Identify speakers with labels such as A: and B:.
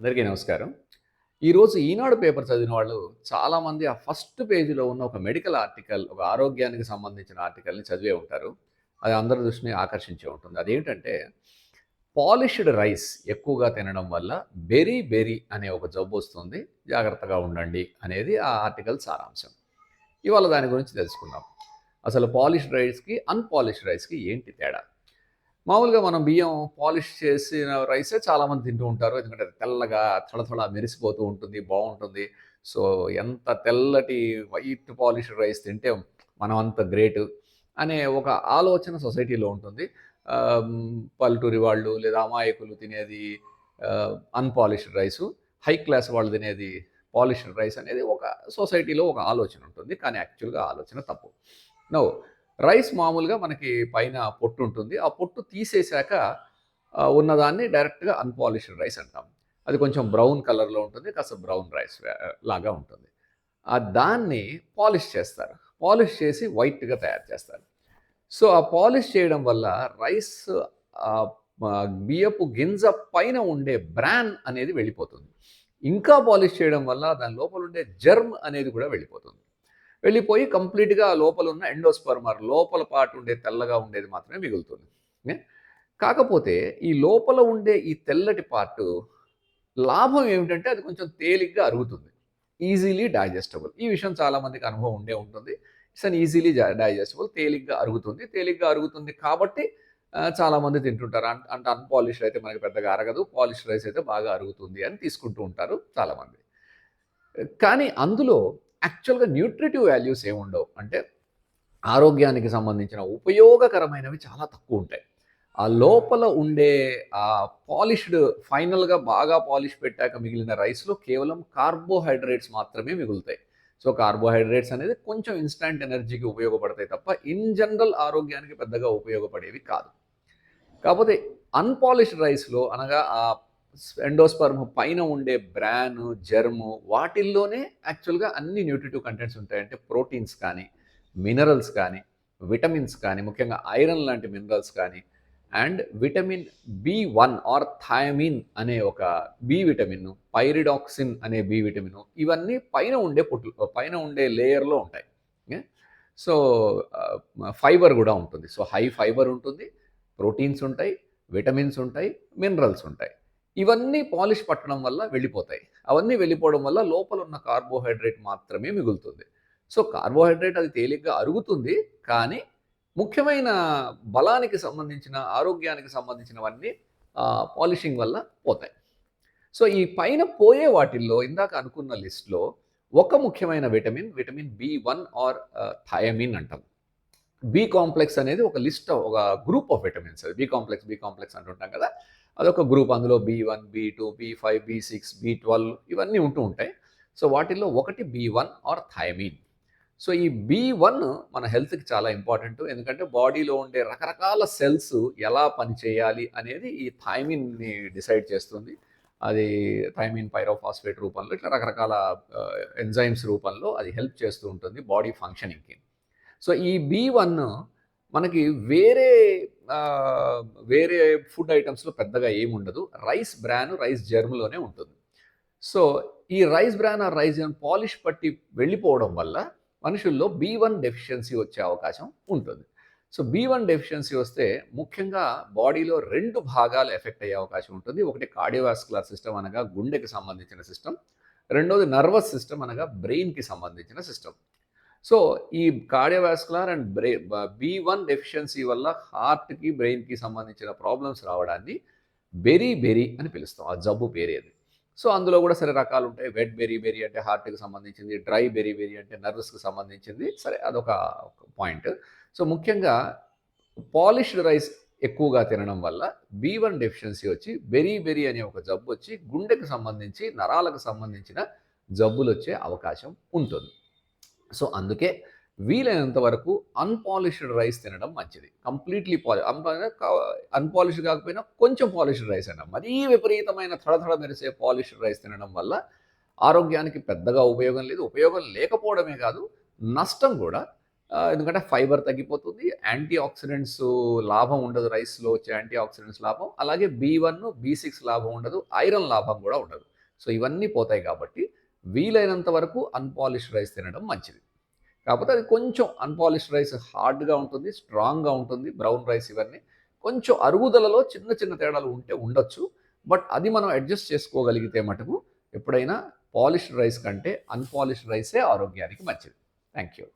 A: అందరికీ నమస్కారం. ఈరోజు ఈనాడు పేపర్ చదివిన వాళ్ళు చాలామంది ఆ ఫస్ట్ పేజీలో ఉన్న ఒక మెడికల్ ఆర్టికల్ ఒక ఆరోగ్యానికి సంబంధించిన ఆర్టికల్ని చదివే ఉంటారు. అది అందరి దృష్టిని ఆకర్షించే ఉంటుంది. అదేంటంటే పాలిష్డ్ రైస్ ఎక్కువగా తినడం వల్ల బెరీ బెరీ అనే ఒక జబ్బు వస్తుంది. జాగ్రత్తగా ఉండండి అనేది ఆ ఆర్టికల్ సారాంశం. ఇవాళ దాని గురించి తెలుసుకుందాం. అసలు పాలిష్డ్ రైస్కి అన్పాలిష్డ్ రైస్కి ఏంటి తేడా? మామూలుగా మనం బియ్యం పాలిష్ చేసిన రైసే చాలామంది తింటూ ఉంటారు. ఎందుకంటే తెల్లగా తళతళ మెరిసిపోతూ ఉంటుంది బాగుంటుంది. సో ఎంత తెల్లటి వైట్ పాలిష్ రైస్ తింటే మనం అంత గ్రేట్ అనే ఒక ఆలోచన సొసైటీలో ఉంటుంది. పల్లెటూరి వాళ్ళు లేదా అమాయకులు తినేది అన్పాలిష్డ్ రైసు హై క్లాస్ వాళ్ళు తినేది పాలిష్డ్ రైస్ అనేది ఒక సొసైటీలో ఒక ఆలోచన ఉంటుంది. కానీ యాక్చువల్గా ఆలోచన తప్పు. నో రైస్ మామూలుగా మనకి పైన పొట్టు ఉంటుంది. ఆ పొట్టు తీసేశాక ఉన్నదాన్ని డైరెక్ట్గా అన్పాలిష్డ్ రైస్ అంటాం. అది కొంచెం బ్రౌన్ కలర్లో ఉంటుంది. కాస్త బ్రౌన్ రైస్ లాగా ఉంటుంది. ఆ దాన్ని పాలిష్ చేస్తారు. పాలిష్ చేసి వైట్గా తయారు చేస్తారు. సో ఆ పాలిష్ చేయడం వల్ల రైస్ బియ్యపు గింజ పైన ఉండే బ్రాన్ అనేది వెళ్ళిపోతుంది. ఇంకా పాలిష్ చేయడం వల్ల దాని లోపల ఉండే జర్మ్ అనేది కూడా వెళ్ళిపోతుంది. వెళ్ళిపోయి కంప్లీట్గా లోపల ఉన్న ఎండోస్పర్మర్ లోపల పాటు ఉండే తెల్లగా ఉండేది మాత్రమే మిగులుతుంది. కాకపోతే ఈ లోపల ఉండే ఈ తెల్లటి పార్టు లాభం ఏమిటంటే అది కొంచెం తేలిగ్గా అరుగుతుంది. Easily digestible. ఈ విషయం చాలామందికి అనుభవం ఉండే ఉంటుంది. It's an easily digestible. తేలిగ్గా అరుగుతుంది. తేలిగ్గా అరుగుతుంది కాబట్టి చాలామంది తింటుంటారు. అన్- అంటే అన్పాలిష్డ్ అయితే మనకి పెద్దగా అరగదు. పాలిష్ రైస్ అయితే బాగా అరుగుతుంది అని తీసుకుంటూ ఉంటారు చాలామంది కానీ అందులో యాక్చువల్గా న్యూట్రిటివ్ వాల్యూస్ ఏముండవు? అంటే ఆరోగ్యానికి సంబంధించిన ఉపయోగకరమైనవి చాలా తక్కువ ఉంటాయి. ఆ లోపల ఉండే ఆ పాలిష్డ్ ఫైనల్గా బాగా పాలిష్ పెట్టాక మిగిలిన రైస్లో కేవలం కార్బోహైడ్రేట్స్ మాత్రమే మిగులుతాయి. సో కార్బోహైడ్రేట్స్ అనేది కొంచెం ఇన్స్టాంట్ ఎనర్జీకి ఉపయోగపడతాయి తప్ప ఇన్ జనరల్ ఆరోగ్యానికి పెద్దగా ఉపయోగపడేవి కాదు. కాకపోతే అన్పాలిష్డ్ రైస్లో అనగా ఆ ఎండోస్పర్మ్ పైన ఉండే బ్రాన్ జర్ము వాటిల్లోనే యాక్చువల్గా అన్ని న్యూట్రిటివ్ కంటెంట్స్ ఉంటాయి. అంటే ప్రోటీన్స్ కానీ మినరల్స్ కానీ విటమిన్స్ కానీ ముఖ్యంగా ఐరన్ లాంటి మినరల్స్ కానీ and vitamin B one or thiamine అనే ఒక బి విటమిన్ పైరిడాక్సిన్ అనే బి విటమిన్ ఇవన్నీ పైన ఉండే పుట్లు పైన ఉండే లేయర్లో ఉంటాయి. సో ఫైబర్ కూడా ఉంటుంది. సో హై ఫైబర్ ఉంటుంది. ప్రోటీన్స్ ఉంటాయి విటమిన్స్ ఉంటాయి మినరల్స్ ఉంటాయి. ఇవన్నీ పాలిష్ పట్టడం వల్ల వెళ్ళిపోతాయి. అవన్నీ వెళ్ళిపోవడం వల్ల లోపల ఉన్న కార్బోహైడ్రేట్ మాత్రమే మిగులుతుంది. సో కార్బోహైడ్రేట్ అది తేలిగ్గా అరుగుతుంది. కానీ ముఖ్యమైన బలానికి సంబంధించిన ఆరోగ్యానికి సంబంధించినవన్నీ పాలిషింగ్ వల్ల పోతాయి. సో ఈ పైన పోయే వాటిల్లో ఇందాక అనుకున్న లిస్ట్లో ఒక ముఖ్యమైన vitamin vitamin B one or thiamine అంటాం. బి కాంప్లెక్స్ అనేది ఒక లిస్ట్ ఒక గ్రూప్ ఆఫ్ విటమిన్స్ అది బి కాంప్లెక్స్ బి కాంప్లెక్స్ అంటుంటాం కదా. అదొక గ్రూప్ అందులో B one B two B five B six B twelve ఇవన్నీ ఉంటూ ఉంటాయి. సో వాటిల్లో ఒకటి B one or thiamine so ఈ బి వన్ మన హెల్త్కి చాలా ఇంపార్టెంట్ ఎందుకంటే బాడీలో ఉండే రకరకాల సెల్స్ ఎలా పనిచేయాలి అనేది ఈ థైమిన్ని డిసైడ్ చేస్తుంది. అది థైమిన్ పైరోఫాస్ఫేట్ రూపంలో ఇట్లా రకరకాల uh, ఎంజైమ్స్ రూపంలో అది హెల్ప్ చేస్తూ ఉంటుంది బాడీ ఫంక్షనింగ్కి సో ఈ బి వన్ మనకి వేరే వేరే ఫుడ్ ఐటమ్స్లో పెద్దగా ఏముండదు రైస్ బ్రాన్ రైస్ జర్మ్లోనే ఉంటుంది. సో ఈ రైస్ బ్రాన్ ఆ రైస్ పాలిష్ పట్టి వెళ్ళిపోవడం వల్ల మనుషుల్లో బి వన్ డెఫిషియన్సీ వచ్చే అవకాశం ఉంటుంది. సో బి వన్ డెఫిషియన్సీ వస్తే ముఖ్యంగా బాడీలో రెండు భాగాలు ఎఫెక్ట్ అయ్యే అవకాశం ఉంటుంది. ఒకటి కార్డియోవాస్కులర్ సిస్టమ్ అనగా గుండెకి సంబంధించిన సిస్టమ్. రెండోది నర్వస్ సిస్టమ్ అనగా బ్రెయిన్కి సంబంధించిన సిస్టమ్. సో ఈ కార్డియోవాస్కులర్ అండ్ బ్రె బి వన్ డెఫిషియన్సీ వల్ల హార్ట్కి బ్రెయిన్కి సంబంధించిన ప్రాబ్లమ్స్ రావడాన్ని బెరీ బెరీ అని పిలుస్తాం. ఆ జబ్బు పేరేది సో అందులో కూడా సరే రకాలు ఉంటాయి. వెట్ బెరీ బెరీ అంటే హార్ట్కి సంబంధించింది డ్రై బెరీ బెరీ అంటే నర్వస్కి సంబంధించింది. సరే అదొక పాయింట్. సో ముఖ్యంగా పాలిష్డ్ రైస్ ఎక్కువగా తినడం వల్ల బి వన్ డెఫిషియన్సీ వచ్చి బెరీ బెరీ అనే ఒక జబ్బు వచ్చి గుండెకు సంబంధించి నరాలకు సంబంధించిన జబ్బులు వచ్చే అవకాశం ఉంటుంది. సో అందుకే వీలైనంత వరకు అన్పాలిష్డ్ రైస్ తినడం మంచిది కంప్లీట్లీ పాలి అన్పాలిష్డ్ కాకపోయినా కొంచెం పాలిష్డ్ రైస్ అయినా మరీ విపరీతమైన థడథడ మెరిసే పాలిష్డ్ రైస్ తినడం వల్ల ఆరోగ్యానికి పెద్దగా ఉపయోగం లేదు ఉపయోగం లేకపోవడమే కాదు నష్టం కూడా ఎందుకంటే ఫైబర్ తగ్గిపోతుంది. యాంటీ ఆక్సిడెంట్స్ లాభం ఉండదు. రైస్‌లో వచ్చే యాంటీ ఆక్సిడెంట్స్ లాభం. అలాగే బి1, బి6 లాభం ఉండదు. ఐరన్ లాభం కూడా ఉండదు. సో, ఇవన్నీ పోతాయి కాబట్టి వీలైనంత వరకు అన్‌పాలిష్డ్ రైస్ తినడం మంచిది. కాకపోతే అది కొంచెం అన్‌పాలిష్డ్ రైస్ హార్డ్‌గా ఉంటుంది. స్ట్రాంగ్‌గా ఉంటుంది. బ్రౌన్ రైస్ ఇవన్నీ. కొంచెం అరుగుదలలో చిన్న చిన్న తేడాలు ఉంటే ఉండొచ్చు. బట్ అది మనం అడ్జస్ట్ చేసుకోగలిగితే మటుకు ఎప్పుడైనా పాలిష్డ్ రైస్ కంటే అన్‌పాలిష్డ్ రైసే ఆరోగ్యానికి మంచిది. Thank you.